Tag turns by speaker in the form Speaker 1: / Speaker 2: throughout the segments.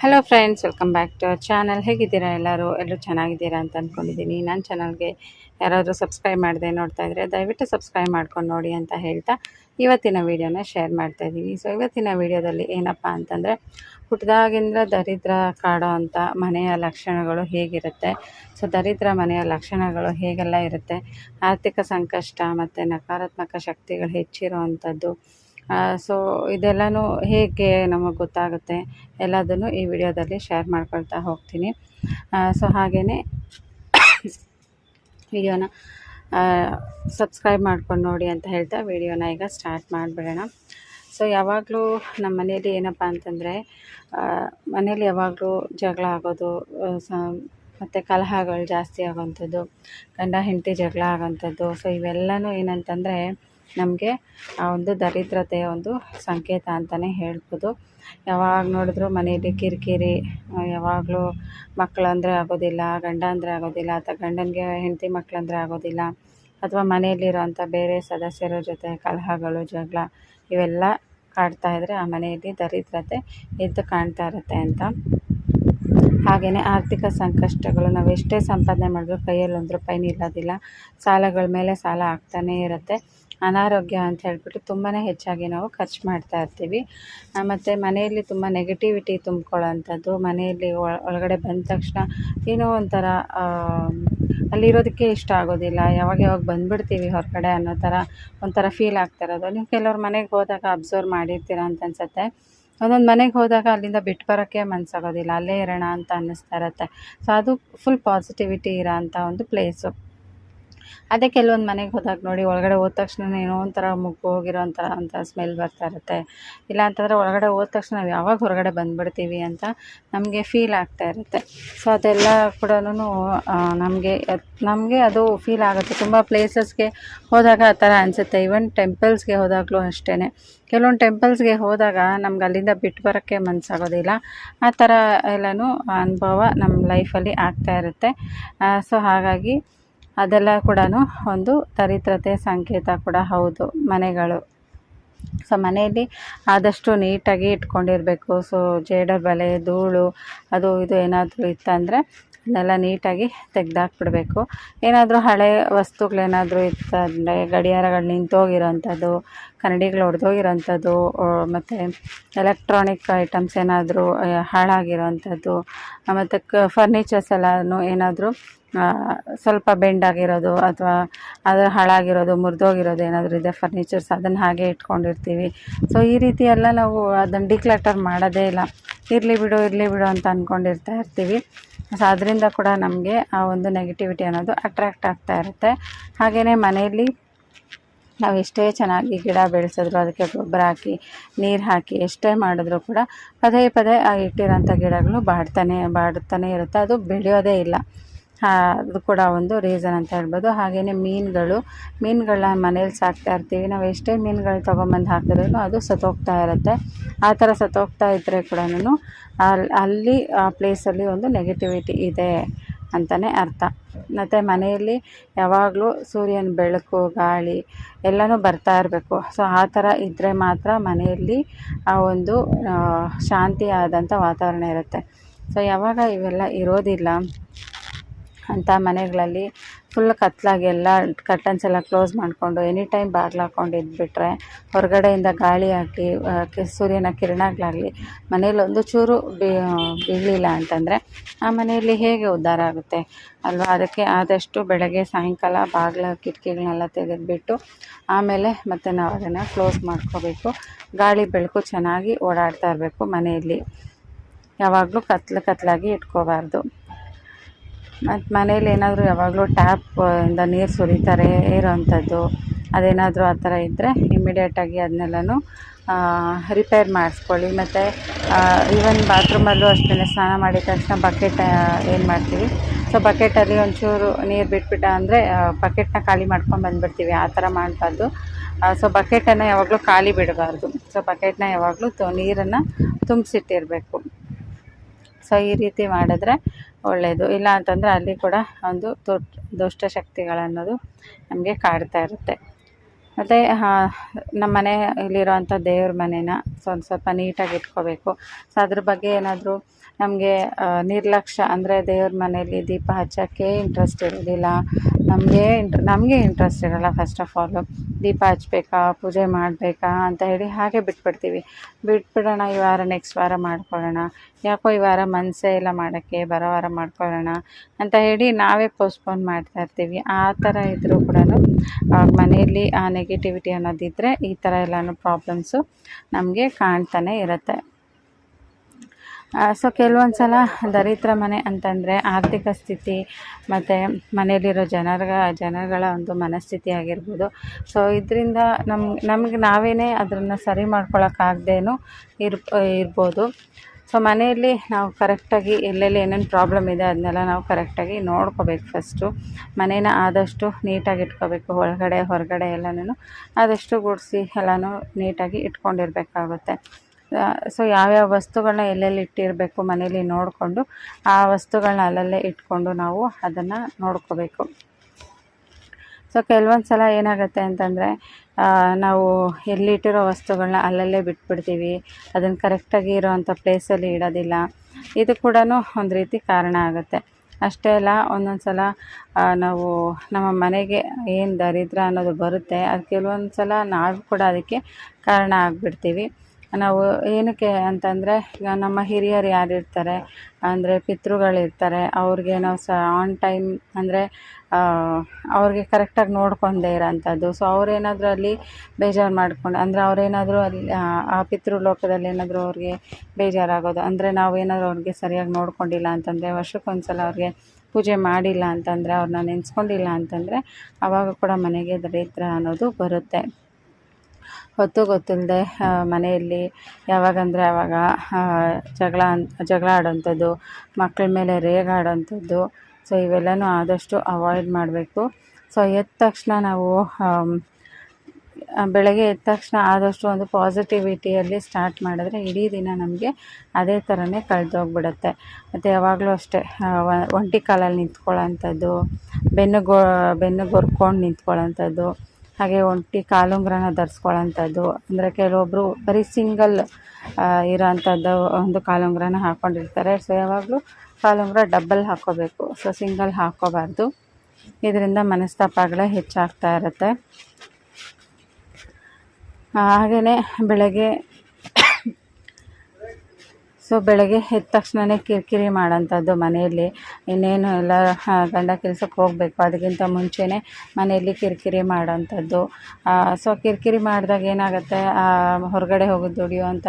Speaker 1: Hello friends welcome back to our channel ಹೇಗಿದ್ದೀರಾ ಎಲ್ಲರೂ? ಎಲ್ಲರೂ ಚೆನ್ನಾಗಿದ್ದೀರಾ ಅಂತ ಅಂದ್ಕೊಂಡಿದ್ದೀನಿ ನನ್ನ ಚಾನಲ್ಗೆ ಯಾರಾದರೂ ಸಬ್ಸ್ಕ್ರೈಬ್ ಮಾಡದೆ ನೋಡ್ತಾ ಇದ್ದರೆ ದಯವಿಟ್ಟು ಸಬ್ಸ್ಕ್ರೈಬ್ ಮಾಡ್ಕೊಂಡು ನೋಡಿ ಅಂತ ಹೇಳ್ತಾ ಇವತ್ತಿನ ವೀಡಿಯೋನ ಶೇರ್ ಮಾಡ್ತಾ ಇದ್ದೀನಿ. ಸೊ ಇವತ್ತಿನ ವೀಡಿಯೋದಲ್ಲಿ ಏನಪ್ಪ ಅಂತಂದರೆ ಹುಟ್ಟಿದಾಗಿಂದ ದರಿದ್ರ ಕಾಡೋ ಅಂಥ ಮನೆಯ ಲಕ್ಷಣಗಳು ಹೇಗಿರುತ್ತೆ? ಸೊ ದರಿದ್ರ ಮನೆಯ ಲಕ್ಷಣಗಳು ಹೇಗೆಲ್ಲ ಇರುತ್ತೆ? ಆರ್ಥಿಕ ಸಂಕಷ್ಟ ಮತ್ತು ನಕಾರಾತ್ಮಕ ಶಕ್ತಿಗಳು ಹೆಚ್ಚಿರೋ ಸೊ ಇದೆಲ್ಲನೂ ಹೇಗೆ ನಮಗೆ ಗೊತ್ತಾಗುತ್ತೆ ಎಲ್ಲದನ್ನು ಈ ವಿಡಿಯೋದಲ್ಲಿ ಶೇರ್ ಮಾಡ್ಕೊಳ್ತಾ ಹೋಗ್ತೀನಿ. ಸೊ ಹಾಗೆಯೇ ವಿಡಿಯೋನ ಸಬ್ಸ್ಕ್ರೈಬ್ ಮಾಡ್ಕೊಂಡು ನೋಡಿ ಅಂತ ಹೇಳ್ತಾ ವಿಡಿಯೋನ ಈಗ ಸ್ಟಾರ್ಟ್ ಮಾಡಿಬಿಡೋಣ. ಸೊ ಯಾವಾಗಲೂ ನಮ್ಮ ಮನೇಲಿ ಏನಪ್ಪ ಅಂತಂದರೆ ಮನೇಲಿ ಯಾವಾಗಲೂ ಜಗಳ ಆಗೋದು ಸ, ಮತ್ತು ಕಲಹಗಳು ಜಾಸ್ತಿ ಆಗೋವಂಥದ್ದು ಗಂಡ ಹೆಂಡತಿ ಜಗಳ ಆಗೋವಂಥದ್ದು ಸೊ ಇವೆಲ್ಲನೂ ಏನಂತಂದರೆ ನಮಗೆ ಆ ಒಂದು ದರಿದ್ರತೆಯ ಒಂದು ಸಂಕೇತ ಅಂತಲೇ ಹೇಳ್ಬೋದು. ಯಾವಾಗ ನೋಡಿದ್ರು ಮನೆಯಲ್ಲಿ ಕಿರಿಕಿರಿ ಯಾವಾಗಲೂ ಮಕ್ಕಳಂದರೆ ಆಗೋದಿಲ್ಲ ಗಂಡ ಅಂದರೆ ಆಗೋದಿಲ್ಲ, ಅಥವಾ ಗಂಡನಿಗೆ ಹೆಂಡತಿ ಮಕ್ಕಳಂದರೆ ಆಗೋದಿಲ್ಲ, ಅಥವಾ ಮನೆಯಲ್ಲಿರುವಂಥ ಬೇರೆ ಸದಸ್ಯರ ಜೊತೆ ಕಲಹಗಳು, ಜಗಳ, ಇವೆಲ್ಲ ಕಾಡ್ತಾ ಇದ್ದರೆ ಆ ಮನೆಯಲ್ಲಿ ದರಿದ್ರತೆ ಎದ್ದು ಕಾಣ್ತಾ ಇರುತ್ತೆ ಅಂತ. ಹಾಗೆಯೇ ಆರ್ಥಿಕ ಸಂಕಷ್ಟಗಳು, ನಾವು ಎಷ್ಟೇ ಸಂಪಾದನೆ ಮಾಡಿದ್ರು ಕೈಯಲ್ಲಿ ಒಂದು ರೂಪಾಯಿ ನಿಲ್ಲೋದಿಲ್ಲ ಸಾಲಗಳ ಮೇಲೆ ಸಾಲ ಆಗ್ತಾನೇ ಇರುತ್ತೆ. ಅನಾರೋಗ್ಯ ಅಂತ ಹೇಳ್ಬಿಟ್ಟು ತುಂಬಾ ಹೆಚ್ಚಾಗಿ ನಾವು ಖರ್ಚು ಮಾಡ್ತಾ ಇರ್ತೀವಿ. ಮತ್ತು ಮನೆಯಲ್ಲಿ ತುಂಬ ನೆಗೆಟಿವಿಟಿ ತುಂಬ್ಕೊಳ್ಳೋವಂಥದ್ದು ಮನೆಯಲ್ಲಿ ಒಳಗಡೆ ಬಂದ ತಕ್ಷಣ ಏನೋ ಒಂಥರ ಅಲ್ಲಿರೋದಕ್ಕೆ ಇಷ್ಟ ಆಗೋದಿಲ್ಲ. ಯಾವಾಗ ಯಾವಾಗ ಬಂದುಬಿಡ್ತೀವಿ ಹೊರಗಡೆ ಅನ್ನೋ ಥರ ಒಂಥರ ಫೀಲ್ ಆಗ್ತಾ ಇರೋದು. ನೀವು ಕೆಲವ್ರು ಮನೆಗೆ ಹೋದಾಗ ಅಬ್ಸರ್ವ್ ಮಾಡಿರ್ತೀರ ಅಂತ ಅನ್ಸುತ್ತೆ. ಒಂದೊಂದು ಮನೆಗೆ ಹೋದಾಗ ಅಲ್ಲಿಂದ ಬಿಟ್ಟು ಬರೋಕ್ಕೆ ಮನಸ್ಸಾಗೋದಿಲ್ಲ ಅಲ್ಲೇ ಇರೋಣ ಅಂತ ಅನ್ನಿಸ್ತಾ ಇರತ್ತೆ. ಸೊ ಅದು ಫುಲ್ ಪಾಸಿಟಿವಿಟಿ ಇರೋ ಒಂದು ಪ್ಲೇಸು ಅದೇ ಕೆಲವೊಂದು ಮನೆಗೆ ಹೋದಾಗ ನೋಡಿ, ಒಳಗಡೆ ಹೋದ ತಕ್ಷಣ ಏನೋ ಒಂಥರ ಮುಗ್ಗೋಗಿರೋ ಒಂಥರ ಒಂಥರ ಸ್ಮೆಲ್ ಬರ್ತಾ ಇರುತ್ತೆ. ಇಲ್ಲ ಅಂತಂದರೆ ಒಳಗಡೆ ಹೋದ ತಕ್ಷಣ ನಾವು ಯಾವಾಗ ಹೊರಗಡೆ ಬಂದುಬಿಡ್ತೀವಿ ಅಂತ ನಮಗೆ ಫೀಲ್ ಆಗ್ತಾ ಇರುತ್ತೆ. ಸೊ ಅದೆಲ್ಲ ಕೂಡ ನಮಗೆ ನಮಗೆ ಅದು ಫೀಲ್ ಆಗುತ್ತೆ. ತುಂಬ ಪ್ಲೇಸಸ್ಗೆ ಹೋದಾಗ ಆ ಥರ ಅನಿಸುತ್ತೆ. ಈವನ್ ಟೆಂಪಲ್ಸ್ಗೆ ಹೋದಾಗಲೂ ಅಷ್ಟೇ ಕೆಲವೊಂದು ಟೆಂಪಲ್ಸ್ಗೆ ಹೋದಾಗ ನಮ್ಗೆ ಅಲ್ಲಿಂದ ಬಿಟ್ಟು ಬರೋಕ್ಕೆ ಮನಸ್ಸಾಗೋದಿಲ್ಲ ಆ ಥರ ಎಲ್ಲನೂ ಅನುಭವ ನಮ್ಮ ಲೈಫಲ್ಲಿ ಆಗ್ತಾ ಇರುತ್ತೆ. ಸೊ ಹಾಗಾಗಿ ಅದೆಲ್ಲ ಕೂಡ ಒಂದು ದರಿದ್ರತೆ ಸಂಕೇತ ಕೂಡ ಹೌದು, ಮನೆಗಳು. ಸೊ ಮನೆಯಲ್ಲಿ ಆದಷ್ಟು ನೀಟಾಗಿ ಇಟ್ಕೊಂಡಿರಬೇಕು. ಸೊ ಜೇಡ ಬಲೆ, ಧೂಳು, ಅದು ಇದು ಏನಾದರೂ ಇತ್ತಂದರೆ ಅದನ್ನೆಲ್ಲ ನೀಟಾಗಿ ತೆಗೆದಾಕ್ಬಿಡ್ಬೇಕು. ಏನಾದರೂ ಹಳೆ ವಸ್ತುಗಳೇನಾದರೂ ಇತ್ತಂದರೆ, ಗಡಿಯಾರಗಳು ನಿಂತೋಗಿರೋಂಥದ್ದು ಕನ್ನಡಿಗಳು ಒಡೆದೋಗಿರೋಂಥದ್ದು ಮತ್ತು ಎಲೆಕ್ಟ್ರಾನಿಕ್ ಐಟಮ್ಸ್ ಏನಾದರೂ ಹಾಳಾಗಿರೋಂಥದ್ದು ಮತ್ತು ಕ ಫರ್ನಿಚರ್ಸ್ ಎಲ್ಲನೂ ಏನಾದರೂ ಸ್ವಲ್ಪ ಬೆಂಡ್ ಆಗಿರೋದು ಅಥವಾ ಅದು ಹಾಳಾಗಿರೋದು, ಮುರಿದೋಗಿರೋದು ಏನಾದರೂ ಇದೆ ಫರ್ನಿಚರ್ಸ್ ಅದನ್ನು ಹಾಗೆ ಇಟ್ಕೊಂಡಿರ್ತೀವಿ. ಸೊ ಈ ರೀತಿ ಎಲ್ಲ ನಾವು ಅದನ್ನು ಡಿಕ್ಲೆಟರ್ ಮಾಡೋದೇ ಇಲ್ಲ. ಇರಲಿ ಬಿಡು ಇರಲಿ ಬಿಡು ಅಂತ ಅಂದ್ಕೊಂಡಿರ್ತಾ ಇರ್ತೀವಿ. ಸೊ ಅದರಿಂದ ಕೂಡ ನಮಗೆ ಆ ಒಂದು ನೆಗೆಟಿವಿಟಿ ಅನ್ನೋದು ಅಟ್ರ್ಯಾಕ್ಟ್ ಆಗ್ತಾ ಇರುತ್ತೆ. ಹಾಗೆಯೇ ಮನೆಯಲ್ಲಿ ನಾವು ಎಷ್ಟೇ ಚೆನ್ನಾಗಿ ಗಿಡ ಬೆಳೆಸಿದ್ರು ಅದಕ್ಕೆ ಗೊಬ್ಬರ ಹಾಕಿ, ನೀರು ಹಾಕಿ ಎಷ್ಟೇ ಮಾಡಿದ್ರೂ ಕೂಡ ಪದೇ ಪದೇ ಆ ಇಟ್ಟಿರೋಂಥ ಗಿಡಗಳು ಬಾಡ್ತಾನೆ ಬಾಡ್ತಾನೆ ಇರುತ್ತೆ. ಅದು ಬೆಳೆಯೋದೇ ಇಲ್ಲ. ಅದು ಕೂಡ ಒಂದು ರೀಸನ್ ಅಂತ ಹೇಳ್ಬೋದು. ಹಾಗೆಯೇ ಮೀನುಗಳು, ಮೀನುಗಳನ್ನ ಮನೇಲಿ ಸಾಕ್ತಾ ಇರ್ತೀವಿ. ನಾವು ಎಷ್ಟೇ ಮೀನುಗಳು ತೊಗೊಂಬಂದು ಹಾಕಿದ್ರೂ ಅದು ಸತ್ತೋಗ್ತಾ ಇರುತ್ತೆ. ಆ ಥರ ಸತ್ತೋಗ್ತಾ ಇದ್ದರೆ ಕೂಡ ಅಲ್ಲಿ ಆ ಪ್ಲೇಸಲ್ಲಿ ಒಂದು ನೆಗೆಟಿವಿಟಿ ಇದೆ. ಅಂತಲೇ ಅರ್ಥ. ಮತ್ತು ಮನೆಯಲ್ಲಿ ಯಾವಾಗಲೂ ಸೂರ್ಯನ ಬೆಳಕು, ಗಾಳಿ ಎಲ್ಲನೂ ಬರ್ತಾ ಇರಬೇಕು. ಸೊ ಆ ಥರ ಇದ್ದರೆ ಮಾತ್ರ ಮನೆಯಲ್ಲಿ ಆ ಒಂದು ಶಾಂತಿಯಾದಂಥ ವಾತಾವರಣ ಇರುತ್ತೆ. ಸೊ ಯಾವಾಗ ಇವೆಲ್ಲ ಇರೋದಿಲ್ಲ ಅಂಥ ಮನೆಗಳಲ್ಲಿ ಫುಲ್ ಕತ್ತಲಾಗಿ ಎಲ್ಲ ಕರ್ಟನ್ಸ್ ಎಲ್ಲ ಕ್ಲೋಸ್ ಮಾಡಿಕೊಂಡು ಎನಿ ಟೈಮ್ ಬಾಗಿಲು ಹಾಕ್ಕೊಂಡು ಇದ್ಬಿಟ್ರೆ ಹೊರಗಡೆಯಿಂದ ಗಾಳಿ ಹಾಕಿ ಸೂರ್ಯನ ಕಿರಣಗಳಾಗಲಿ ಮನೇಲಿ ಒಂದು ಚೂರು ಬೀಳಲಿಲ್ಲ ಅಂತಂದರೆ ಆ ಮನೆಯಲ್ಲಿ ಹೇಗೆ ಉದ್ಧಾರ ಆಗುತ್ತೆ ಅಲ್ವಾ? ಅದಕ್ಕೆ ಆದಷ್ಟು ಬೆಳಗ್ಗೆ ಸಾಯಂಕಾಲ ಬಾಗಿಲು ಕಿಟಕಿಗಳನ್ನೆಲ್ಲ ತೆಗೆದುಬಿಟ್ಟು ಆಮೇಲೆ ಮತ್ತೆ ನಾವು ಅದನ್ನು ಕ್ಲೋಸ್ ಮಾಡ್ಕೋಬೇಕು. ಗಾಳಿ, ಬೆಳಕು ಚೆನ್ನಾಗಿ ಓಡಾಡ್ತಾ ಇರಬೇಕು ಮನೆಯಲ್ಲಿ. ಯಾವಾಗಲೂ ಕತ್ಲು ಕತ್ಲಾಗಿ ಇಟ್ಕೋಬಾರ್ದು. ಮತ್ತು ಮನೇಲಿ ಏನಾದರೂ ಯಾವಾಗಲೂ ಟ್ಯಾಪ್ ಇಂದ ನೀರು ಸುರಿತಾರೆ ಇರೋವಂಥದ್ದು ಅದೇನಾದರೂ ಆ ಥರ ಇದ್ದರೆ ಇಮ್ಮಿಡಿಯೇಟಾಗಿ ಅದನ್ನೆಲ್ಲನೂ ರಿಪೇರ್ ಮಾಡಿಸ್ಕೊಳ್ಳಿ. ಮತ್ತು ಈವನ್ ಬಾತ್ರೂಮಲ್ಲೂ ಅಷ್ಟೇ ಸ್ನಾನ ಮಾಡಿದ ತಕ್ಷಣ ಬಕೆಟ್ ಏನು ಮಾಡ್ತೀವಿ? ಸೊ ಬಕೆಟಲ್ಲಿ ಒಂಚೂರು ನೀರು ಬಿಟ್ಬಿಟ್ಟ ಅಂದರೆ ಬಕೆಟ್ನ ಖಾಲಿ ಮಾಡ್ಕೊಂಡು ಬಂದುಬಿಡ್ತೀವಿ. ಆ ಥರ ಮಾಡಬಾರ್ದು. ಸೊ ಬಕೆಟನ್ನು ಯಾವಾಗಲೂ ಖಾಲಿ ಬಿಡಬಾರ್ದು. ಸೊ ಬಕೆಟ್ನ ಯಾವಾಗಲೂ ತು, ನೀರನ್ನು ತುಂಬಿಸಿಟ್ಟಿರಬೇಕು. ಸೊ ಈ ರೀತಿ ಮಾಡಿದ್ರೆ ಒಳ್ಳೆಯದು ಇಲ್ಲ ಅಂತಂದರೆ ಅಲ್ಲಿ ಕೂಡ ಒಂದು ದುಷ್ಟ ಶಕ್ತಿಗಳನ್ನೋದು ನಮಗೆ ಕಾಡ್ತಾ ಇರುತ್ತೆ. ಮತ್ತು ನಮ್ಮ ಮನೆಯಲ್ಲಿರೋವಂಥ ದೇವ್ರ ಮನೇನ ಸ್ವಲ್ಪ ಸ್ವಲ್ಪ ನೀಟಾಗಿ ಇಟ್ಕೋಬೇಕು. ಸೊ ಅದ್ರ ಬಗ್ಗೆ ಏನಾದರೂ ನಮಗೆ ನಿರ್ಲಕ್ಷ್ಯ ಅಂದರೆ ದೇವ್ರ ಮನೇಲಿ ದೀಪ ಹಚ್ಚೋಕ್ಕೆ ಇಂಟ್ರೆಸ್ಟ್ ಇರೋದಿಲ್ಲ. ನಮಗೆ ಇಂಟ್ರ್ ನಮಗೆ ಇಂಟ್ರೆಸ್ಟ್ ಇರೋಲ್ಲ ಫಸ್ಟ್ ಆಫ್ ಆಲು ದೀಪ ಹಚ್ಬೇಕಾ, ಪೂಜೆ ಮಾಡಬೇಕಾ ಅಂತ ಹೇಳಿ ಹಾಗೆ ಬಿಟ್ಬಿಡ್ತೀವಿ. ಬಿಟ್ಬಿಡೋಣ ಈ ವಾರ ನೆಕ್ಸ್ಟ್ ವಾರ ಮಾಡ್ಕೊಳ್ಳೋಣ. ಯಾಕೋ ಈ ವಾರ ಮನಸ್ಸೇ ಇಲ್ಲ ಮಾಡೋಕ್ಕೆ, ಬರೋ ವಾರ ಮಾಡ್ಕೊಳ್ಳೋಣ ಅಂತ ಹೇಳಿ ನಾವೇ ಪೋಸ್ಟ್ಪೋನ್ ಮಾಡ್ತಾ ಇರ್ತೀವಿ. ಆ ಥರ ಇದ್ದರೂ ಕೂಡ ಮನೆಯಲ್ಲಿ ಆ ನೆಗೆಟಿವಿಟಿ ಅನ್ನೋದಿದ್ದರೆ ಈ ಥರ ಎಲ್ಲನೂ ಪ್ರಾಬ್ಲಮ್ಸು ನಮಗೆ ಕಾಣ್ತಾನೆ ಇರುತ್ತೆ. ಸೊ ಕೆಲವೊಂದು ಸಲ ದರಿದ್ರ ಮನೆ ಅಂತಂದರೆ ಆರ್ಥಿಕ ಸ್ಥಿತಿ ಮತ್ತು ಮನೆಯಲ್ಲಿರೋ ಜನರ, ಜನಗಳ ಒಂದು ಮನಸ್ಥಿತಿ ಆಗಿರ್ಬೋದು. ಸೊ ಇದರಿಂದ ನಮ್ಮ ನಮಗೆ ನಾವೇ ಅದನ್ನು ಸರಿ ಮಾಡ್ಕೊಳಕ್ಕಾಗ್ದೇನೂ ಇರ್, ಇರ್ಬೋದು. ಸೊ ಮನೆಯಲ್ಲಿ ನಾವು ಕರೆಕ್ಟಾಗಿ ಎಲ್ಲೆಲ್ಲಿ ಏನೇನು ಪ್ರಾಬ್ಲಮ್ ಇದೆ ಅದನ್ನೆಲ್ಲ ನಾವು ಕರೆಕ್ಟಾಗಿ ನೋಡ್ಕೋಬೇಕು ಫಸ್ಟು ಮನೇನ ಆದಷ್ಟು ನೀಟಾಗಿ ಇಟ್ಕೋಬೇಕು. ಒಳಗಡೆ, ಹೊರಗಡೆ ಎಲ್ಲನೂ ಆದಷ್ಟು ಗುಡಿಸಿ ಎಲ್ಲನೂ ನೀಟಾಗಿ ಇಟ್ಕೊಂಡಿರಬೇಕಾಗುತ್ತೆ. ಸೊ ಯಾವ್ಯಾವ ವಸ್ತುಗಳನ್ನ ಎಲ್ಲೆಲ್ಲಿ ಇಟ್ಟಿರಬೇಕು ಮನೇಲಿ ನೋಡಿಕೊಂಡು ಆ ವಸ್ತುಗಳನ್ನ ಅಲ್ಲಲ್ಲೇ ಇಟ್ಕೊಂಡು ನಾವು ಅದನ್ನು ನೋಡ್ಕೋಬೇಕು. ಸೊ ಕೆಲವೊಂದು ಸಲ ಏನಾಗುತ್ತೆ ಅಂತಂದರೆ ನಾವು ಎಲ್ಲಿಟ್ಟಿರೋ ವಸ್ತುಗಳನ್ನ ಅಲ್ಲಲ್ಲೇ ಬಿಟ್ಬಿಡ್ತೀವಿ, ಅದನ್ನು ಕರೆಕ್ಟಾಗಿ ಇರೋವಂಥ ಪ್ಲೇಸಲ್ಲಿ ಇಡೋದಿಲ್ಲ, ಇದು ಕೂಡ ಒಂದು ರೀತಿ ಕಾರಣ ಆಗುತ್ತೆ. ಅಷ್ಟೇ ಅಲ್ಲ, ಒಂದೊಂದು ಸಲ ನಾವು ನಮ್ಮ ಮನೆಗೆ ಏನು ದರಿದ್ರ ಅನ್ನೋದು ಬರುತ್ತೆ, ಅದು ಕೆಲವೊಂದು ಸಲ ನಾವು ಕೂಡ ಅದಕ್ಕೆ ಕಾರಣ ಆಗಿಬಿಡ್ತೀವಿ. ನಾವು ಏನಕ್ಕೆ ಅಂತಂದರೆ, ಈಗ ನಮ್ಮ ಹಿರಿಯರು ಯಾರು ಇರ್ತಾರೆ ಅಂದರೆ ಪಿತೃಗಳಿರ್ತಾರೆ, ಅವ್ರಿಗೆ ನಾವು ಸ ಆನ್ ಟೈಮ್ ಅಂದರೆ ಅವ್ರಿಗೆ ಕರೆಕ್ಟಾಗಿ ನೋಡ್ಕೊಂಡೇ ಇರೋಂಥದ್ದು. ಸೊ ಅವ್ರೇನಾದರೂ ಅಲ್ಲಿ ಬೇಜಾರು ಮಾಡ್ಕೊಂಡು, ಅಂದರೆ ಅವ್ರೇನಾದರೂ ಅಲ್ಲಿ, ಆ ಪಿತೃ ಲೋಕದಲ್ಲಿ ಏನಾದರೂ ಅವ್ರಿಗೆ ಬೇಜಾರಾಗೋದು, ಅಂದರೆ ನಾವು ಏನಾದರೂ ಅವ್ರಿಗೆ ಸರಿಯಾಗಿ ನೋಡ್ಕೊಂಡಿಲ್ಲ ಅಂತಂದರೆ ವರ್ಷಕ್ಕೊಂದು ಸಲ ಅವ್ರಿಗೆ ಪೂಜೆ ಮಾಡಿಲ್ಲ ಅಂತಂದರೆ, ಅವ್ರನ್ನ ನೆನೆಸ್ಕೊಂಡಿಲ್ಲ ಅಂತಂದರೆ ಆವಾಗ ಕೂಡ ಮನೆಗೆ ದರಿದ್ರ ಅನ್ನೋದು ಬರುತ್ತೆ. ಹೊತ್ತು ಗೊತ್ತಿಲ್ಲದೆ ಮನೆಯಲ್ಲಿ ಯಾವಾಗಂದರೆ ಆವಾಗ ಜಗಳ ಜಗಳ ಆಡೋಂಥದ್ದು, ಮಕ್ಳ ಮೇಲೆ ರೇಗಾಡೋಂಥದ್ದು ಸೊ ಇವೆಲ್ಲನೂ ಆದಷ್ಟು ಅವಾಯ್ಡ್ ಮಾಡಬೇಕು. ಸೊ ಎದ್ದ ತಕ್ಷಣ ನಾವು ಬೆಳಗ್ಗೆ ಎದ್ದ ತಕ್ಷಣ ಆದಷ್ಟು ಒಂದು ಪಾಸಿಟಿವಿಟಿಯಲ್ಲಿ ಸ್ಟಾರ್ಟ್ ಮಾಡಿದ್ರೆ ಇಡೀ ದಿನ ನಮಗೆ ಅದೇ ಥರನೇ ಕಳೆದೋಗ್ಬಿಡುತ್ತೆ. ಮತ್ತು ಯಾವಾಗಲೂ ಅಷ್ಟೇ ಒಂಟಿ ಕಾಲಲ್ಲಿ ನಿಂತ್ಕೊಳ್ಳೋಂಥದ್ದು, ಬೆನ್ನು ಗೋ, ಬೆನ್ನು ಗೊರ್ಕೊಂಡು ನಿಂತ್ಕೊಳ್ಳೋಂಥದ್ದು. ಹಾಗೆ ಒಂಟಿ ಕಾಲುಂಗ್ರನ ಧರಿಸ್ಕೊಳ್ಳೋಂಥದ್ದು ಅಂದರೆ ಕೆಲವೊಬ್ಬರು ಬರೀ ಸಿಂಗಲ್ ಇರೋಂಥದ್ದು ಒಂದು ಕಾಲುಂಗ್ರನ ಹಾಕ್ಕೊಂಡಿರ್ತಾರೆ ಸೊ ಯಾವಾಗಲೂ ಕಾಲುಂಗ್ರ ಡಬ್ಬಲ್ ಹಾಕ್ಕೋಬೇಕು. ಸೊ ಸಿಂಗಲ್ ಹಾಕ್ಕೋಬಾರ್ದು. ಇದರಿಂದ ಮನಸ್ತಾಪಗಳೇ ಹೆಚ್ಚಾಗ್ತಾ ಇರುತ್ತೆ. ಹಾಗೆಯೇ ಬೆಳಗ್ಗೆ ಸೊ ಬೆಳಗ್ಗೆ ಎದ್ದ ತಕ್ಷಣವೇ ಕಿರಿಕಿರಿ ಮಾಡೋಂಥದ್ದು ಮನೆಯಲ್ಲಿ. ಇನ್ನೇನು ಎಲ್ಲ ಗಂಡ ಕೆಲಸಕ್ಕೆ ಹೋಗಬೇಕು. ಅದಕ್ಕಿಂತ ಮುಂಚೆಯೇ ಮನೆಯಲ್ಲಿ ಕಿರಿಕಿರಿ ಮಾಡೋಂಥದ್ದು ಸೊ ಕಿರಿಕಿರಿ ಮಾಡಿದಾಗ ಏನಾಗುತ್ತೆ? ಹೊರಗಡೆ ಹೋಗಿ ದುಡಿಯುವಂಥ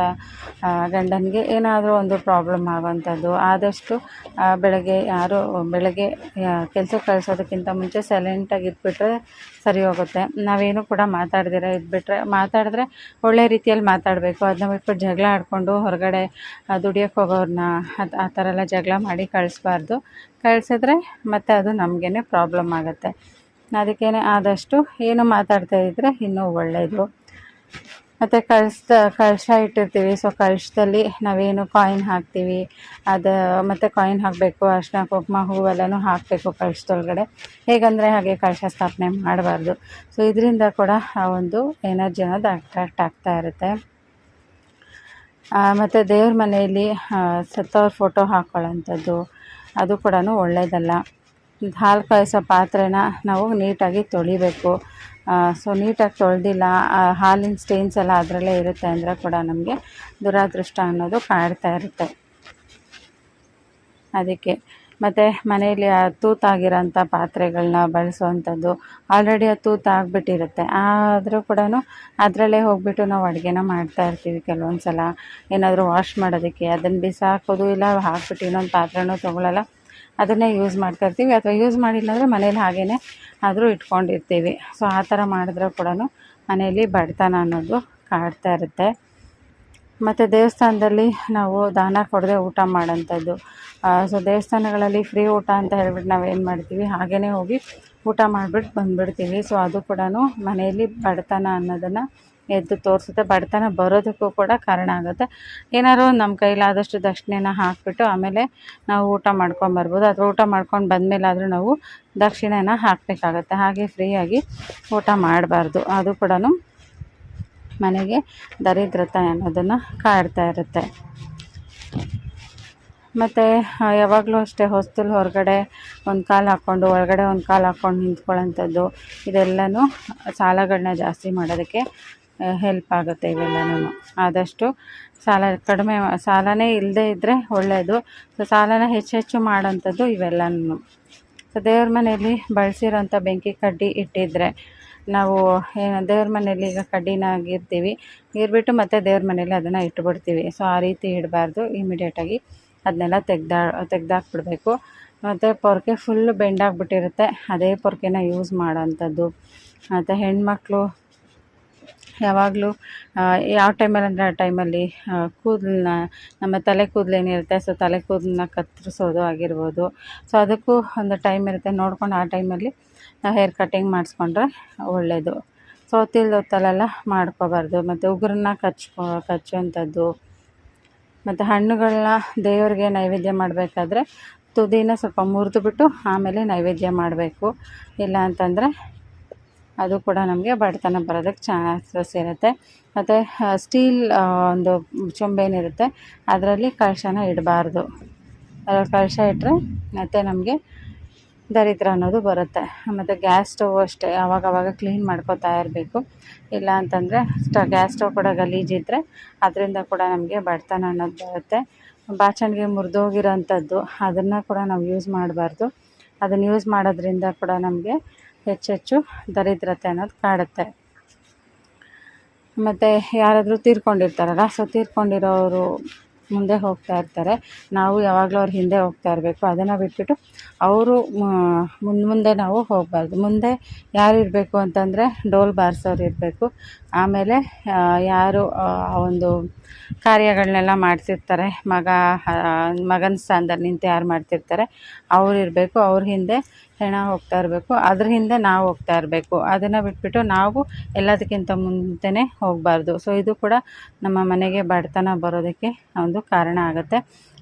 Speaker 1: ಗಂಡನಿಗೆ ಏನಾದರೂ ಒಂದು ಪ್ರಾಬ್ಲಮ್ ಆಗೋವಂಥದ್ದು. ಆದಷ್ಟು ಬೆಳಗ್ಗೆ ಯಾರು, ಬೆಳಗ್ಗೆ ಕೆಲಸಕ್ಕೆ ಕಳಿಸೋದಕ್ಕಿಂತ ಮುಂಚೆ ಸೈಲೆಂಟಾಗಿ ಇದ್ಬಿಟ್ರೆ ಸರಿ ಹೋಗುತ್ತೆ. ನಾವೇನು ಕೂಡ ಮಾತಾಡ್ದಿರ ಇದ್ಬಿಟ್ರೆ ಮಾತಾಡಿದ್ರೆ ಒಳ್ಳೆ ರೀತಿಯಲ್ಲಿ ಮಾತಾಡಬೇಕು. ಅದನ್ನ ಬಿಟ್ಬಿಟ್ಟು ಜಗಳ ಆಡಿಕೊಂಡು ಹೊರಗಡೆ ದುಡಿಯೋಕ್ಕೆ ಹೋಗೋರನ್ನ ಆ ಥರ ಎಲ್ಲ ಜಗಳ ಮಾಡಿ ಕಳಿಸ್ಬಾರ್ದು. ಕಳಿಸಿದ್ರೆ ಮತ್ತು ಅದು ನಮಗೇ ಪ್ರಾಬ್ಲಮ್ ಆಗುತ್ತೆ. ಅದಕ್ಕೇ ಆದಷ್ಟು ಏನು ಮಾತಾಡ್ತಾ ಇದ್ದರೆ ಇನ್ನೂ ಒಳ್ಳೆಯದು ಮತ್ತು ಕಳ್ಸ್ದ ಕಳಶ ಇಟ್ಟಿರ್ತೀವಿ. ಸೊ ಕಳಶದಲ್ಲಿ ನಾವೇನು ಕಾಯಿನ್ ಹಾಕ್ತೀವಿ. ಅದು, ಮತ್ತು ಕಾಯಿನ್ ಹಾಕಬೇಕು, ಅರಿಶಿನ, ಕುಂಕುಮ ಹೂವೆಲ್ಲನೂ ಹಾಕಬೇಕು ಕಳಶದೊಳಗಡೆ ಹೇಗಂದರೆ ಹಾಗೆ ಕಳಶ ಸ್ಥಾಪನೆ ಮಾಡಬಾರ್ದು. ಸೊ ಇದರಿಂದ ಕೂಡ ಆ ಒಂದು ಎನರ್ಜಿ ಅನ್ನೋದು ಅಟ್ರಾಕ್ಟ್ ಆಗ್ತಾ ಇರುತ್ತೆ. ಮತ್ತು ದೇವ್ರ ಮನೆಯಲ್ಲಿ ಸತ್ತವ್ರ ಫೋಟೋ ಹಾಕ್ಕೊಳ್ಳೋಂಥದ್ದು ಅದು ಕೂಡ ಒಳ್ಳೆಯದಲ್ಲ ಹಾಲು ಕಾಯಿಸೋ ಪಾತ್ರೆನ ನಾವು ನೀಟಾಗಿ ತೊಳಿಬೇಕು. ಸೊ ನೀಟಾಗಿ ತೊಳೆದಿಲ್ಲ. ಹಾಲಿನ ಸ್ಟೇನ್ಸ್ ಎಲ್ಲ ಅದರಲ್ಲೇ ಇರುತ್ತೆ ಅಂದರೆ ಕೂಡ ನಮಗೆ ದುರಾದೃಷ್ಟ ಅನ್ನೋದು ಕಾಡ್ತಾ ಇರುತ್ತೆ. ಅದಕ್ಕೆ ಮತ್ತು ಮನೆಯಲ್ಲಿ ತೂತಾಗಿರೋಂಥ ಪಾತ್ರೆಗಳನ್ನ ಬಳಸುವಂಥದ್ದು ಆಲ್ರೆಡಿ ಅದು ತೂತಾಗ್ಬಿಟ್ಟಿರುತ್ತೆ ಆದರೂ ಕೂಡ ಅದರಲ್ಲೇ ಹೋಗಿಬಿಟ್ಟು ನಾವು ಅಡುಗೆನ ಮಾಡ್ತಾ ಇರ್ತೀವಿ ಕೆಲವೊಂದು ಸಲ ಏನಾದರೂ ವಾಶ್ ಮಾಡೋದಕ್ಕೆ, ಅದನ್ನು ಬಿಸಾಕೋದು ಇಲ್ಲ, ಹಾಕ್ಬಿಟ್ಟು ಇನ್ನೊಂದು ಪಾತ್ರೆನೂ ತೊಗೊಳಲ್ಲ. ಅದನ್ನೇ ಯೂಸ್ ಮಾಡ್ತಾ ಇರ್ತೀವಿ ಅಥವಾ ಯೂಸ್ ಮಾಡಿಲ್ಲ ಅಂದರೆ ಮನೇಲಿ ಹಾಗೇ ಆದರೂ ಇಟ್ಕೊಂಡಿರ್ತೀವಿ. ಸೊ ಆ ಥರ ಮಾಡಿದ್ರೆ ಕೂಡ ಮನೆಯಲ್ಲಿ ಬಡತನ ಅನ್ನೋದು ಕಾಡ್ತಾ ಇರುತ್ತೆ. ಮತ್ತು ದೇವಸ್ಥಾನದಲ್ಲಿ ನಾವು ದಾನ ಕೊಡದೆ ಊಟ ಮಾಡೋಂಥದ್ದು. ಸೊ ದೇವಸ್ಥಾನಗಳಲ್ಲಿ ಫ್ರೀ ಊಟ ಅಂತ ಹೇಳ್ಬಿಟ್ಟು ನಾವು ಏನು ಮಾಡ್ತೀವಿ? ಹಾಗೇ ಹೋಗಿ ಊಟ ಮಾಡಿಬಿಟ್ಟು ಬಂದುಬಿಡ್ತೀವಿ. ಸೊ ಅದು ಕೂಡ ಮನೆಯಲ್ಲಿ ಬಡತನ ಅನ್ನೋದನ್ನು ಎದ್ದು ತೋರಿಸುತ್ತೆ. ಬಡತನ ಬರೋದಕ್ಕೂ ಕೂಡ ಕಾರಣ ಆಗುತ್ತೆ. ಏನಾದ್ರು ನಮ್ಮ ಕೈಲಾದಷ್ಟು ದಕ್ಷಿಣೆನ ಹಾಕಿಬಿಟ್ಟು ಆಮೇಲೆ ನಾವು ಊಟ ಮಾಡ್ಕೊಂಬರ್ಬೋದು ಅಥವಾ ಊಟ ಮಾಡ್ಕೊಂಡು ಬಂದಮೇಲಾದರೂ ನಾವು ದಕ್ಷಿಣೆನ ಹಾಕಬೇಕಾಗತ್ತೆ. ಹಾಗೆ ಫ್ರೀಯಾಗಿ ಊಟ ಮಾಡಬಾರ್ದು. ಅದು ಕೂಡ ಮನೆಗೆ ದರಿದ್ರತೆ ಅನ್ನೋದನ್ನು ಕಾಡ್ತಾ ಇರುತ್ತೆ. ಮತ್ತು ಯಾವಾಗಲೂ ಅಷ್ಟೇ ಹೊಸ್ತಲು ಹೊರಗಡೆ ಒಂದು ಕಾಲು ಹಾಕ್ಕೊಂಡು ಒಳಗಡೆ ಒಂದು ಕಾಲು ಹಾಕ್ಕೊಂಡು ನಿಂತ್ಕೊಳ್ಳೋಂಥದ್ದು ಇದೆಲ್ಲನೂ ಸಾಲಗಳನ್ನ ಜಾಸ್ತಿ ಮಾಡೋದಕ್ಕೆ ಹೆಲ್ಪ್ ಆಗುತ್ತೆ ಇವೆಲ್ಲನೂ ಆದಷ್ಟು ಸಾಲ ಕಡಿಮೆ ಸಾಲನೇ ಇಲ್ಲದೇ ಇದ್ದರೆ ಒಳ್ಳೆಯದು ಸೊ ಸಾಲನ ಹೆಚ್ಚು ಹೆಚ್ಚು ಮಾಡೋಂಥದ್ದು ಇವೆಲ್ಲನೂ ಸೊ ದೇವ್ರ ಮನೆಯಲ್ಲಿ ಬಳಸಿರೋಂಥ ಬೆಂಕಿ ಕಡ್ಡಿ ಇಟ್ಟಿದ್ದರೆ ನಾವು ಏನು, ದೇವ್ರ ಮನೆಯಲ್ಲಿ ಈಗ ಕಡ್ಡಿನಾಗಿರ್ತೀವಿ ಇರ್ಬಿಟ್ಟು ಮತ್ತು ಮತ್ತೆ ದೇವ್ರ ಮನೇಲಿ ಅದನ್ನು ಇಟ್ಬಿಡ್ತೀವಿ. ಸೊ ಆ ರೀತಿ ಇಡಬಾರ್ದು ಇಮಿಡಿಯೇಟಾಗಿ ಅದನ್ನೆಲ್ಲ ತೆಗ್ದಾ, ತೆಗ್ದಾಕ್ಬಿಡ್ಬೇಕು. ಮತ್ತು ಪೊರ್ಕೆ ಫುಲ್ಲು ಬೆಂಡಾಗ್ಬಿಟ್ಟಿರುತ್ತೆ ಅದೇ ಪೊರ್ಕೆನ ಯೂಸ್ ಮಾಡೋಂಥದ್ದು ಮತ್ತು ಹೆಣ್ಮಕ್ಳು ಯಾವಾಗಲೂ ಯಾವ ಟೈಮಲ್ಲಿ ಅಂದರೆ ಆ ಟೈಮಲ್ಲಿ ಕೂದಲನ್ನ ನಮ್ಮ ತಲೆ ಕೂದಲು ಏನಿರುತ್ತೆ, ಸೊ ತಲೆ ಕೂದಲನ್ನ ಕತ್ತರಿಸೋದು ಆಗಿರ್ಬೋದು. ಸೊ ಅದಕ್ಕೂ ಒಂದು ಟೈಮ್ ಇರುತ್ತೆ. ನೋಡ್ಕೊಂಡು ಆ ಟೈಮಲ್ಲಿ ಹೇರ್ ಕಟ್ಟಿಂಗ್ ಮಾಡಿಸ್ಕೊಂಡ್ರೆ ಒಳ್ಳೆಯದು ಸೊ ಹೊತ್ತಿಲ್ದೊತ್ತಲೆಲ್ಲ ಮಾಡ್ಕೋಬಾರ್ದು. ಮತ್ತು ಉಗುರನ್ನ ಕಚ್ಕೊ, ಕಚ್ಚುವಂಥದ್ದು. ಮತ್ತು ಹಣ್ಣುಗಳನ್ನ ದೇವರಿಗೆ ನೈವೇದ್ಯ ಮಾಡಬೇಕಾದ್ರೆ ತುದಿನ ಸ್ವಲ್ಪ ಮುರಿದು ಬಿಟ್ಟು ಆಮೇಲೆ ನೈವೇದ್ಯ ಮಾಡಬೇಕು. ಇಲ್ಲ ಅಂತಂದರೆ ಅದು ಕೂಡ ನಮಗೆ ಬಡತನ ಬರೋದಕ್ಕೆ ಚಾನ್ಸಸ್ ಇರುತ್ತೆ. ಮತ್ತು ಸ್ಟೀಲ್ ಒಂದು ಚೊಂಬೇನಿರುತ್ತೆ ಅದರಲ್ಲಿ ಕಳಶನ ಇಡಬಾರ್ದು. ಅದರಲ್ಲಿ ಕಳಶ ಇಟ್ಟರೆ ಮತ್ತು ನಮಗೆ ದರಿದ್ರ ಅನ್ನೋದು ಬರುತ್ತೆ. ಮತ್ತು ಗ್ಯಾಸ್ ಸ್ಟವ್ ಅಷ್ಟೇ ಆವಾಗವಾಗ ಕ್ಲೀನ್ ಮಾಡ್ಕೋತಾ ಇರಬೇಕು ಇಲ್ಲ ಅಂತಂದರೆ ಸ್ಟ ಗ್ಯಾಸ್ ಸ್ಟವ್ ಕೂಡ ಗಲೀಜಿದ್ದರೆ ಅದರಿಂದ ಕೂಡ ನಮಗೆ ಬಡತನ ಅನ್ನೋದು ಬರುತ್ತೆ. ಬಾಚಣಿಗೆ ಮುರಿದೋಗಿರೋಂಥದ್ದು, ಅದನ್ನು ಕೂಡ ನಾವು ಯೂಸ್ ಮಾಡಬಾರ್ದು. ಅದನ್ನು ಯೂಸ್ ಮಾಡೋದ್ರಿಂದ ಕೂಡ ನಮಗೆ ಹೆಚ್ಚೆಚ್ಚು ದರಿದ್ರತೆ ಅನ್ನೋದು ಕಾಡುತ್ತೆ. ಮತ್ತು ಯಾರಾದರೂ ತೀರ್ಕೊಂಡಿರ್ತಾರಲ್ಲ ಸೊ ತೀರ್ಕೊಂಡಿರೋರು ಮುಂದೆ ಹೋಗ್ತಾ ಇರ್ತಾರೆ. ನಾವು ಯಾವಾಗಲೂ ಅವ್ರ ಹಿಂದೆ ಹೋಗ್ತಾ ಇರಬೇಕು. ಅದನ್ನು ಬಿಟ್ಬಿಟ್ಟು ಅವರು ಮುಂದೆ ಮುಂದೆ ನಾವು ಹೋಗಬಾರ್ದು. ಮುಂದೆ ಯಾರು ಇರಬೇಕು ಅಂತಂದರೆ ಡೋಲ್ ಬಾರಿಸೋರು ಇರಬೇಕು. ಆಮೇಲೆ ಯಾರು, ಆ ಒಂದು ಕಾರ್ಯಗಳನ್ನೆಲ್ಲ ಮಾಡ್ತಿರ್ತಾರೆ. ಮಗ ಮಗನ ಸ್ಥಾನದಲ್ಲಿ ನಿಂತು ಯಾರು ಮಾಡ್ತಿರ್ತಾರೆ, ಅವ್ರು ಇರಬೇಕು. ಅವ್ರ ಹಿಂದೆ ಹೆಣ ಹೋಗ್ತಾ ಇರಬೇಕು. ಅದ್ರ ಹಿಂದೆ ನಾವು ಹೋಗ್ತಾ ಇರಬೇಕು. ಅದನ್ನು ಬಿಟ್ಬಿಟ್ಟು ನಾವು ಎಲ್ಲದಕ್ಕಿಂತ ಮುಂದೆನೇ ಹೋಗಬಾರ್ದು. ಸೊ ಇದು ಕೂಡ ನಮ್ಮ ಮನೆಗೆ ಬಡತನ ಬರೋದಕ್ಕೆ ಒಂದು ಕಾರಣ ಆಗುತ್ತೆ.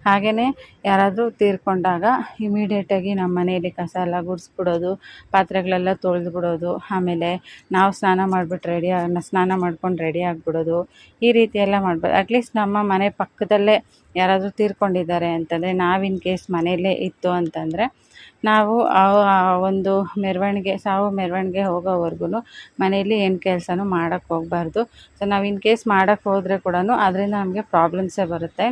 Speaker 1: ಹಾಗೆಯೇ ಯಾರಾದರೂ ತೀರ್ಕೊಂಡಾಗ ಇಮಿಡಿಯೇಟಾಗಿ ನಮ್ಮ ಮನೆಯಲ್ಲಿ ಕಸ ಎಲ್ಲ ಗುಡಿಸ್ಬಿಡೋದು, ಪಾತ್ರೆಗಳೆಲ್ಲ ತೊಳೆದು ಬಿಡೋದು ಆಮೇಲೆ ನಾವು ಸ್ನಾನ ಮಾಡಿಬಿಟ್ಟು ರೆಡಿ ಸ್ನಾನ ಮಾಡ್ಕೊಂಡು ರೆಡಿ ಆಗಿಬಿಡೋದು, ಈ ರೀತಿ ಎಲ್ಲ ಮಾಡ್ಬೋದು ಅಟ್ಲೀಸ್ಟ್ ನಮ್ಮ ಮನೆ ಪಕ್ಕದಲ್ಲೇ ಯಾರಾದರೂ ತೀರ್ಕೊಂಡಿದ್ದಾರೆ ಅಂತಂದರೆ, ನಾವು ಇನ್ ಕೇಸ್ ಮನೆಯಲ್ಲೇ ಇತ್ತು ಅಂತಂದರೆ, ನಾವು ಆ ಒಂದು ಮೆರವಣಿಗೆ, ಸಾವು ಮೆರವಣಿಗೆ ಹೋಗೋವರೆಗೂ ಮನೆಯಲ್ಲಿ ಏನು ಕೆಲಸನೂ ಮಾಡೋಕ್ಕೆ ಹೋಗಬಾರ್ದು. ಸೊ ನಾವು ಇನ್ ಕೇಸ್ ಮಾಡೋಕ್ಕೆ ಹೋದರೆ ಕೂಡ ಅದರಿಂದ ನಮಗೆ ಪ್ರಾಬ್ಲಮ್ಸೇ ಬರುತ್ತೆ.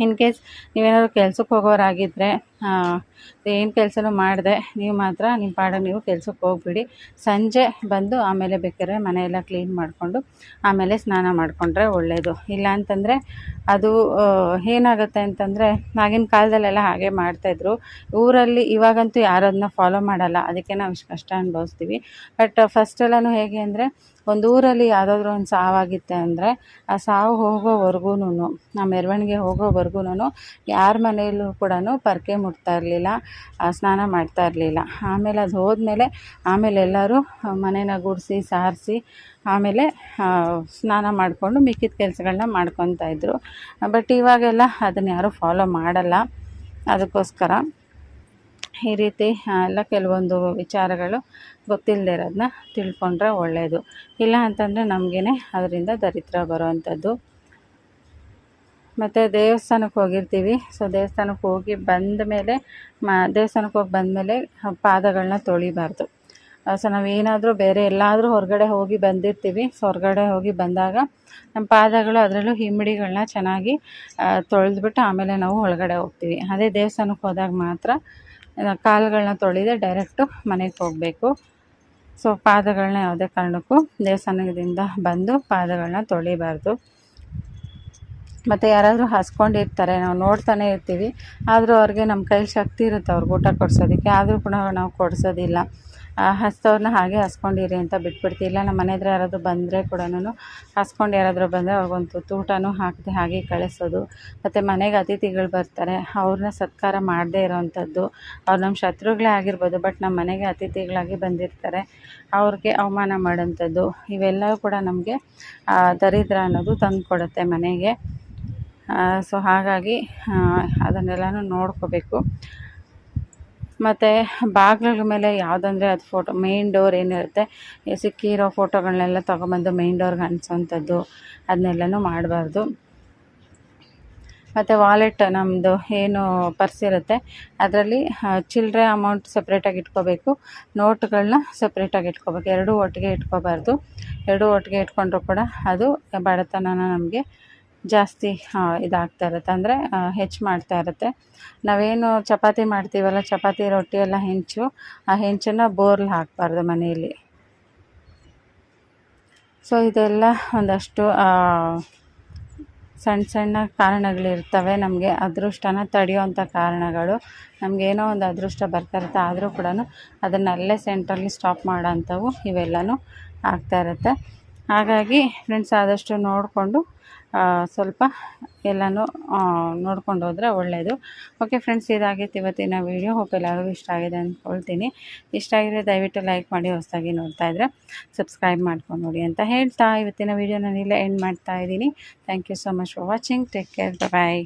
Speaker 1: ಇನ್ ಕೇಸ್ ನೀವೇನಾದ್ರು ಕೆಲ್ಸಕ್ಕೆ ಹೋಗೋರಾಗಿದ್ದರೆ ಏನು ಕೆಲಸನೂ ಮಾಡಿದೆ. ನೀವು ಮಾತ್ರ ನಿಮ್ಮ ಪಾಡ ನೀವು ಕೆಲ್ಸಕ್ಕೆ ಹೋಗ್ಬಿಡಿ. ಸಂಜೆ ಬಂದು ಆಮೇಲೆ ಬೇಕಾದ್ರೆ ಮನೆಯೆಲ್ಲ ಕ್ಲೀನ್ ಮಾಡಿಕೊಂಡು ಆಮೇಲೆ ಸ್ನಾನ ಮಾಡಿಕೊಂಡ್ರೆ ಒಳ್ಳೆಯದು ಇಲ್ಲ ಅಂತಂದರೆ ಅದು ಏನಾಗುತ್ತೆ ಅಂತಂದರೆ ಆಗಿನ ಕಾಲದಲ್ಲೆಲ್ಲ ಹಾಗೆ ಮಾಡ್ತಾಯಿದ್ರು ಊರಲ್ಲಿ ಇವಾಗಂತೂ ಯಾರು ಅದನ್ನ ಫಾಲೋ ಮಾಡಲ್ಲ. ಅದಕ್ಕೆ ನಾವು ಇಷ್ಟು ಕಷ್ಟ ಅನುಭವಿಸ್ತೀವಿ. ಬಟ್ ಫಸ್ಟೆಲ್ಲನೂ ಹೇಗೆ ಅಂದರೆ ಒಂದು ಊರಲ್ಲಿ ಯಾವುದಾದ್ರೂ ಒಂದು ಸಾವಾಗಿತ್ತೆ ಅಂದರೆ ಆ ಸಾವು ಹೋಗೋವರೆಗೂ ಆ ಮೆರವಣಿಗೆ ಹೋಗೋವರೆಗೂ ಯಾರ ಮನೆಯಲ್ಲೂ ಕೂಡ ಪರ್ಕೆ ಮುಟ್ತಾ ಇರಲಿಲ್ಲ ಸ್ನಾನ ಮಾಡ್ತಾ ಇರಲಿಲ್ಲ. ಆಮೇಲೆ ಅದು ಹೋದ್ಮೇಲೆ ಆಮೇಲೆ ಎಲ್ಲರೂ ಮನೇನ ಗುಡಿಸಿ, ಸಾರಿಸಿ, ಆಮೇಲೆ ಸ್ನಾನ ಮಾಡಿಕೊಂಡು ಮಿಕ್ಕಿದ ಕೆಲಸಗಳನ್ನ ಮಾಡ್ಕೊತಾ ಇದ್ದರು ಬಟ್ ಇವಾಗೆಲ್ಲ ಅದನ್ನು ಯಾರೂ ಫಾಲೋ ಮಾಡಲ್ಲ. ಅದಕ್ಕೋಸ್ಕರ ಈ ರೀತಿ ಎಲ್ಲ ಕೆಲವೊಂದು ವಿಚಾರಗಳು ಗೊತ್ತಿಲ್ಲದೆ ಇರೋದನ್ನ ತಿಳ್ಕೊಂಡ್ರೆ ಒಳ್ಳೆಯದು ಇಲ್ಲ ಅಂತಂದರೆ ನಮಗೇನೆ ಅದರಿಂದ ದರಿದ್ರ ಬರೋವಂಥದ್ದು. ಮತ್ತು ದೇವಸ್ಥಾನಕ್ಕೆ ಹೋಗಿರ್ತೀವಿ. ಸೊ ದೇವಸ್ಥಾನಕ್ಕೆ ಹೋಗಿ ಬಂದ ಮೇಲೆ ಮ, ದೇವಸ್ಥಾನಕ್ಕೆ ಹೋಗಿ ಬಂದಮೇಲೆ ಪಾದಗಳನ್ನ ತೊಳಿಬಾರ್ದು. ಸೊ ನಾವು ಏನಾದರೂ ಬೇರೆ ಎಲ್ಲಾದರೂ ಹೊರಗಡೆ ಹೋಗಿ ಬಂದಿರ್ತೀವಿ. ಸೊ ಹೊರಗಡೆ ಹೋಗಿ ಬಂದಾಗ ನಮ್ಮ ಪಾದಗಳು ಅದರಲ್ಲೂ ಹಿಮ್ಮಡಿಗಳನ್ನ ಚೆನ್ನಾಗಿ ತೊಳೆದ್ಬಿಟ್ಟು ಆಮೇಲೆ ನಾವು ಒಳಗಡೆ ಹೋಗ್ತೀವಿ. ಅದೇ ದೇವಸ್ಥಾನಕ್ಕೆ ಹೋದಾಗ ಮಾತ್ರ ಕಾಲುಗಳನ್ನ ತೊಳೆದೆ ಡೈರೆಕ್ಟು ಮನೆಗೆ ಹೋಗಬೇಕು. ಸೊ ಪಾದಗಳನ್ನ ಯಾವುದೇ ಕಾರಣಕ್ಕೂ ದೇವಸ್ಥಾನದಿಂದ ಬಂದು ಪಾದಗಳನ್ನ ತೊಳಿಬಾರ್ದು. ಮತ್ತು ಯಾರಾದರೂ ಹಸ್ಕೊಂಡಿರ್ತಾರೆ, ನಾವು ನೋಡ್ತಾನೆ ಇರ್ತೀವಿ. ಆದರೂ ಅವ್ರಿಗೆ ನಮ್ಮ ಕೈಲಿ ಶಕ್ತಿ ಇರುತ್ತೆ ಅವ್ರಿಗೆ ಊಟ ಕೊಡ್ಸೋದಕ್ಕೆ. ಆದರೂ ಕೂಡ ನಾವು ಕೊಡಿಸೋದಿಲ್ಲ. ಹಸ್ತವ್ರನ್ನ ಹಾಗೆ ಹಸ್ಕೊಂಡಿರಿ ಅಂತ ಬಿಟ್ಬಿಡ್ತೀವಿ. ಇಲ್ಲ ನಮ್ಮ ಮನೆ ಹತ್ರ ಯಾರಾದರೂ ಬಂದರೆ ಕೂಡ ಹಸ್ಕೊಂಡು ಯಾರಾದರೂ ಬಂದರೆ ಅವ್ರಿಗೊಂದು ತುತ್ತು ಊಟನೂ ಹಾಕದೆ ಹಾಗೆ ಕಳಿಸೋದು. ಮತ್ತು ಮನೆಗೆ ಅತಿಥಿಗಳು ಬರ್ತಾರೆ ಅವ್ರನ್ನ ಸತ್ಕಾರ ಮಾಡದೇ ಇರೋವಂಥದ್ದು ಅವ್ರು ನಮ್ಮ ಶತ್ರುಗಳೇ ಆಗಿರ್ಬೋದು, ಬಟ್ ನಮ್ಮ ಮನೆಗೆ ಅತಿಥಿಗಳಾಗಿ ಬಂದಿರ್ತಾರೆ. ಅವ್ರಿಗೆ ಅವಮಾನ ಮಾಡೋಂಥದ್ದು ಇವೆಲ್ಲವೂ ಕೂಡ ನಮಗೆ ದರಿದ್ರ ಅನ್ನೋದು ತಂದು ಕೊಡುತ್ತೆ ಮನೆಗೆ. ಸೊ ಹಾಗಾಗಿ ಅದನ್ನೆಲ್ಲನೂ ನೋಡ್ಕೋಬೇಕು. ಮತ್ತು ಬಾಗಿಲ ಮೇಲೆ ಯಾವುದಂದ್ರೆ ಅದು ಫೋಟೋ ಮೇನ್ ಡೋರ್ ಏನಿರುತ್ತೆ ಸಿಕ್ಕಿರೋ ಫೋಟೋಗಳನ್ನೆಲ್ಲ ತೊಗೊಂಬಂದು ಮೇನ್ ಡೋರ್ಗೆ ಅಂಟಿಸೋವಂಥದ್ದು ಅದನ್ನೆಲ್ಲನೂ ಮಾಡಬಾರ್ದು. ಮತ್ತು ವಾಲೆಟ್ ನಮ್ಮದು ಏನು ಪರ್ಸ್ ಇರುತ್ತೆ, ಅದರಲ್ಲಿ ಚಿಲ್ಲರೆ ಅಮೌಂಟ್ ಸಪ್ರೇಟಾಗಿ ಇಟ್ಕೋಬೇಕು. ನೋಟ್ಗಳನ್ನ ಸಪ್ರೇಟಾಗಿ ಇಟ್ಕೋಬೇಕು. ಎರಡೂ ಒಟ್ಟಿಗೆ ಇಟ್ಕೋಬಾರ್ದು. ಎರಡೂ ಒಟ್ಟಿಗೆ ಇಟ್ಕೊಂಡ್ರೂ ಕೂಡ ಅದು ಬಡತನನ ನಮಗೆ ಜಾಸ್ತಿ ಇದಾಗ್ತಾ ಇರುತ್ತೆ. ಅಂದರೆ ಹೆಚ್ಚು ಮಾಡ್ತಾ ಇರುತ್ತೆ. ನಾವೇನು ಚಪಾತಿ ಮಾಡ್ತೀವಲ್ಲ, ಚಪಾತಿ, ರೊಟ್ಟಿ ಎಲ್ಲ ಹೆಂಚು, ಆ ಹೆಂಚನ್ನು ಬೋರ್ಲ್ ಹಾಕಬಾರ್ದು ಮನೆಯಲ್ಲಿ. ಸೊ, ಇದೆಲ್ಲ ಒಂದಷ್ಟು ಸಣ್ಣ ಸಣ್ಣ ಕಾರಣಗಳಿರ್ತವೆ ನಮಗೆ. ಅದೃಷ್ಟನ ತಡೆಯುವಂಥ ಕಾರಣಗಳು. ನಮಗೇನೋ ಒಂದು ಅದೃಷ್ಟ ಬರ್ತಾ ಇರುತ್ತೆ, ಆದರೂ ಕೂಡ ಅದನ್ನು ಅಲ್ಲೇ ಸೆಂಟ್ರಲ್ಲಿ ಸ್ಟಾಪ್ ಮಾಡೋಂಥವು ಇವೆಲ್ಲವೂ ಆಗ್ತಾ ಇರುತ್ತೆ. ಹಾಗಾಗಿ, ಫ್ರೆಂಡ್ಸ್, ಆದಷ್ಟು ನೋಡಿಕೊಂಡು ಸ್ವಲ್ಪ ಎಲ್ಲನೂ ನೋಡ್ಕೊಂಡು ಹೋದರೆ ಒಳ್ಳೆಯದು ಓಕೆ ಫ್ರೆಂಡ್ಸ್ ಇದಾಗಿತ್ತು ಇವತ್ತಿನ ವೀಡಿಯೋ ಹೋಪ್ ಎಲ್ಲರಿಗೂ ಇಷ್ಟ ಆಗಿದೆ ಅಂದ್ಕೊಳ್ತೀನಿ ಇಷ್ಟ ಆಗಿದ್ರೆ ದಯವಿಟ್ಟು ಲೈಕ್ ಮಾಡಿ, ಹೊಸದಾಗಿ ನೋಡ್ತಾ ಇದ್ದರೆ ಸಬ್ಸ್ಕ್ರೈಬ್ ಮಾಡ್ಕೊಂಡು ನೋಡಿ ಅಂತ ಹೇಳ್ತಾ ಇವತ್ತಿನ ವೀಡಿಯೋ ನಾನಿಲ್ಲ ಎಂಡ್ ಮಾಡ್ತಾ ಇದ್ದೀನಿ. Thank you so much for watching take care bye